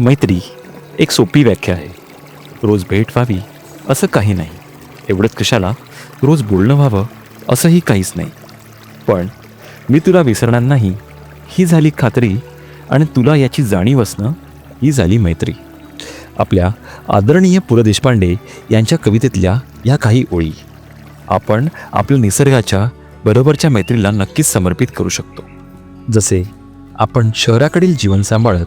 मैत्री एक सोपी व्याख्या आहे. रोज भेट व्हावी असं काही नाही. एवढंच कशाला? रोज बोलणं व्हावं असंही काहीच नाही. पण मी तुला विसरणार नाही. ही झाली खात्री आणि तुला याची जाणीव असणं ही झाली मैत्री. आपल्या आदरणीय पु ल देशपांडे यांच्या कवितेतल्या या काही ओळी आपण आपल्या निसर्गाच्या बरोबरच्या मैत्रीला नक्कीच समर्पित करू शकतो. जसे आपण शहराकडील जीवन सांभाळत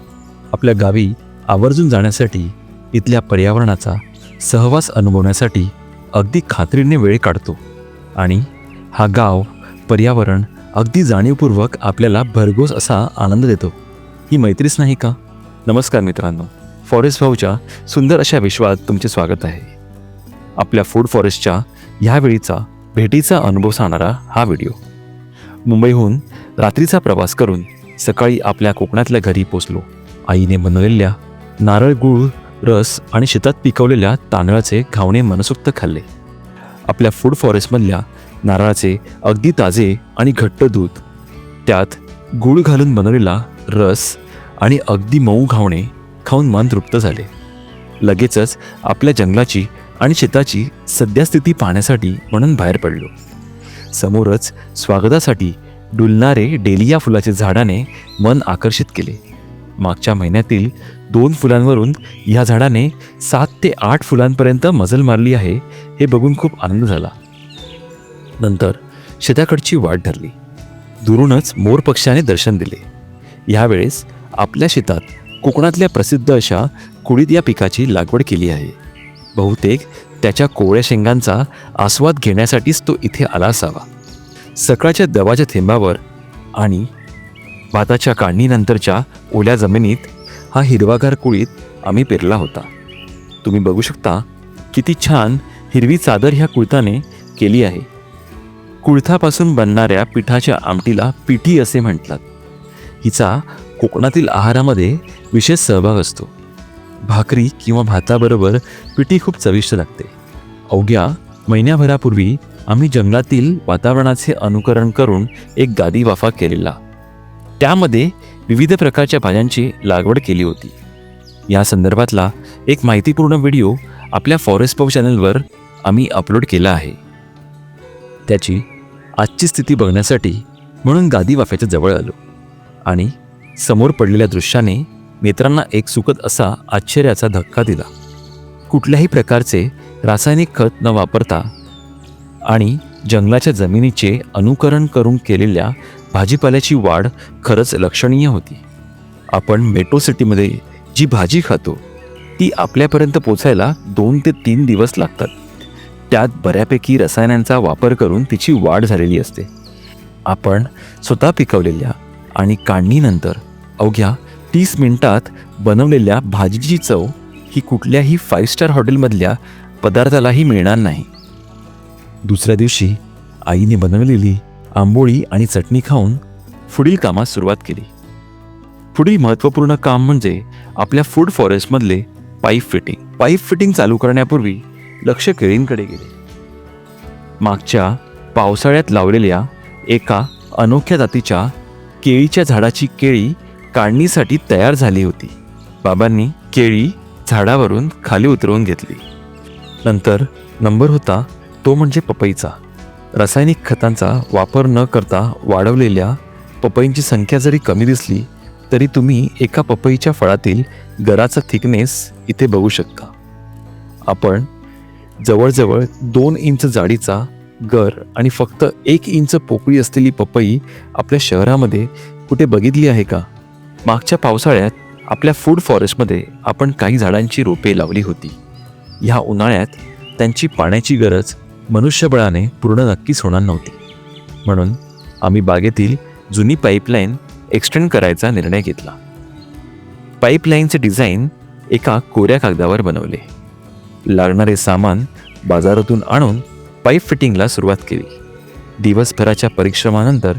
आपल्या गावी आवर्जून जाण्यासाठी इथल्या पर्यावरणाचा सहवास अनुभवण्यासाठी अगदी खात्रीने वेळ काढतो. आणि हा गाव पर्यावरण अगदी जाणीवपूर्वक आपल्याला भरघोस असा आनंद देतो. ही मैत्रीच नाही का? नमस्कार मित्रांनो. फॉरेस्ट भाऊच्या सुंदर अशा विश्वात तुमचे स्वागत आहे. आपल्या फूड फॉरेस्टच्या ह्या वेळीचा भेटीचा अनुभव सांगणारा हा व्हिडिओ. मुंबईहून रात्रीचा प्रवास करून सकाळी आपल्या कोकणातल्या घरी पोचलो. आईने बनवलेल्या नारळ गुळ रस आणि शेतात पिकवलेल्या तांदळाचे घावणे मनसोक्त खाल्ले. आपल्या फूड फॉरेस्टमधल्या नारळाचे अगदी ताजे आणि घट्ट दूध त्यात गूळ घालून बनवलेला रस आणि अगदी मऊ घावणे खाऊन मन तृप्त झाले. लगेचच आपल्या जंगलाची आणि शेताची सद्यस्थिती पाहण्यासाठी म्हणून बाहेर पडलो. समोरच स्वागतासाठी डुलणारे डेलिया फुलाचे झाडाने मन आकर्षित केले. मागच्या महिन्यातील दोन फुलांवरून ह्या झाडाने सात ते आठ फुलांपर्यंत मजल मारली आहे हे बघून खूप आनंद झाला. नंतर शेताकडची वाट धरली. दुरूनच मोर पक्षाने दर्शन दिले. यावेळेस आपल्या शेतात कोकणातल्या प्रसिद्ध अशा कुळीत या पिकाची लागवड केली आहे. बहुतेक त्याच्या कोवळ्या शेंगांचा आस्वाद घेण्यासाठीच तो इथे आला असावा. सकाळच्या दवाच्या थेंबावर आणि भाताच्या काढणीनंतरच्या ओल्या जमिनीत हा हिरवागार कुळीत आम्ही पेरला होता. तुम्ही बघू शकता किती छान हिरवी चादर ह्या कुळताने केली आहे. कुळथापासून बनणाऱ्या पिठाच्या आमटीला पिठी असे म्हणतात. हिचा कोकणातील आहारामध्ये विशेष सहभाग असतो. भाकरी किंवा भाताबरोबर पिठी खूप चविष्ट लागते. अवघ्या महिन्याभरापूर्वी आम्ही जंगलातील वातावरणाचे अनुकरण करून एक गादी वाफा केलेला. त्यामध्ये विविध प्रकारच्या भाज्यांची लागवड केली होती. या संदर्भातला एक माहितीपूर्ण व्हिडिओ आपल्या फॉरेस्ट पॉप चॅनलवर आम्ही अपलोड केला आहे. त्याची आजची स्थिती बघण्यासाठी म्हणून गादी वाफ्याच्या जवळ आलो आणि समोर पडलेल्या दृश्याने नेत्रांना एक सुखद असा आश्चर्याचा धक्का दिला. कुठल्याही प्रकारचे रासायनिक खत न वापरता आणि जंगलाच्या जमिनीचे अनुकरण करून केलेल्या भाजीपाल्याची वाढ खरंच लक्षणीय होती. आपण मेट्रो सिटीमध्ये जी भाजी खातो ती आपल्यापर्यंत पोचायला दोन ते तीन दिवस लागतात. त्यात बऱ्यापैकी रसायनांचा वापर करून तिची वाढ झालेली असते. आपण स्वतः पिकवलेल्या आणि काढणीनंतर अवघ्या तीस मिनिटात बनवलेल्या भाजीची चव ही कुठल्याही फाईव्ह स्टार हॉटेलमधल्या पदार्थालाही मिळणार नाही. दुसऱ्या दिवशी आईने बनवलेली आंबोळी आणि चटणी खाऊन पुढील कामास सुरुवात केली. पुढील महत्त्वपूर्ण काम म्हणजे आपल्या फूड फॉरेस्टमधले पाईप फिटिंग. पाईप फिटिंग चालू करण्यापूर्वी लक्ष केळींकडे गेले. मागच्या पावसाळ्यात लावलेल्या एका अनोख्या जातीच्या केळीच्या झाडाची केळी काढणीसाठी तयार झाली होती. बाबांनी केळी झाडावरून खाली उतरवून घेतली. नंतर नंबर होता तो म्हणजे पपईचा. रासायनिक खतांचा वापर न करता वाढवलेल्या पपईंची संख्या जरी कमी दिसली तरी तुम्ही एका पपईच्या फळातील गराचा थिकनेस इथे बघू शकता. आपण जवळजवळ दोन इंच जाडीचा गर आणि फक्त एक इंच पोकळी असलेली पपई आपल्या शहरामध्ये कुठे बघितली आहे का? मागच्या पावसाळ्यात आपल्या फूड फॉरेस्टमध्ये आपण काही झाडांची रोपे लावली होती. ह्या उन्हाळ्यात त्यांची पाण्याची गरज मनुष्यबळाने पूर्ण नक्कीच होणार नव्हती. म्हणून आम्ही बागेतील जुनी पाईपलाईन एक्सटेंड करायचा निर्णय घेतला. पाईपलाईनचे डिझाईन एका कोऱ्या कागदावर बनवले. लागणारे सामान बाजारातून आणून पाईप फिटिंगला सुरुवात केली. दिवसभराच्या परिश्रमानंतर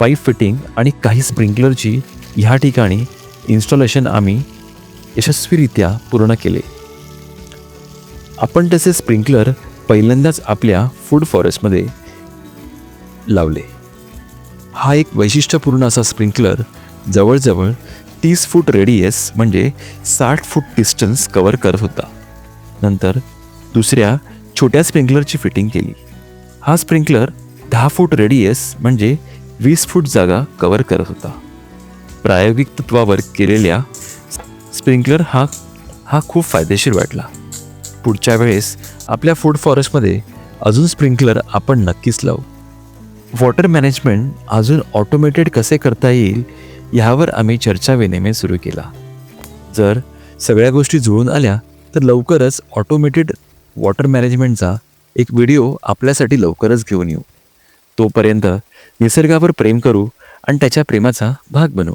पाईप फिटिंग आणि काही स्प्रिंकलरची ह्या ठिकाणी इन्स्टॉलेशन आम्ही यशस्वीरित्या पूर्ण केले. आपण तसे स्प्रिंकलर पहिल्यांदाच आपल्या फूड फॉरेस्टमध्ये लावले. हा एक वैशिष्ट्यपूर्ण असा स्प्रिंकलर जवळजवळ तीस फूट रेडियस म्हणजे साठ फूट डिस्टन्स कवर करत होता. नंतर दुसऱ्या छोट्या स्प्रिंकलरची फिटिंग केली. हा स्प्रिंकलर दहा फूट रेडियस म्हणजे वीस फूट जागा कवर करत होता. प्रायोगिक तत्वावर केलेल्या स्प्रिंकलर हा हा खूप फायदेशीर वाटला. पुढच्या वेळेस आपल्या फूड फॉरेस्टमध्ये अजून स्प्रिंकलर आपण नक्कीच लावू. वॉटर मॅनेजमेंट अजून ऑटोमेटेड कसे करता येईल ह्यावर आम्ही चर्चा विनिमय सुरू केला. जर सगळ्या गोष्टी जुळून आल्या तर लवकरच ऑटोमेटेड वॉटर मॅनेजमेंटचा एक व्हिडिओ आपल्यासाठी लवकरच घेऊन येऊ. तोपर्यंत निसर्गावर प्रेम करू आणि त्याच्या प्रेमाचा भाग बनू.